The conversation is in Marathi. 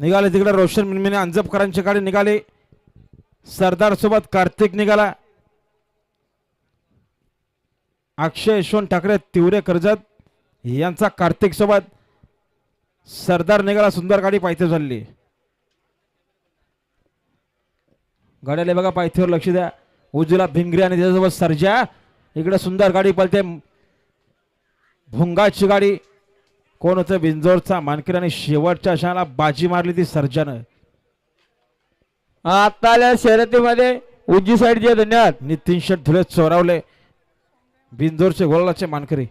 निघाले तिकडे रोशन मिनमिने अंजपकरांची गाडी निघाली. सरदार सोबत कार्तिक निघाला. अक्षय यशवंत ठाकरे तिवरे कर्जत यांचा कार्तिक सोबत सरदार निघाला सुंदर गाडी पायथे झाली गाड्याला बघा पायथ्यावर लक्ष द्या. उजूला भिंगरे आणि त्याच्यासोबत सर्जा. इकडे सुंदर गाडी पळते. भुंगाची गाडी. कोण होतं बिंजोरचा मानकर आणि शेवटच्या क्षणाला बाजी मारली ती सर्जानं. आता आल्या शर्यतीमध्ये उजवी साईडचे धन्यवाद नितीन शेट धुळे चोरावले. बिंजोरचे गोलाचे मानकरी.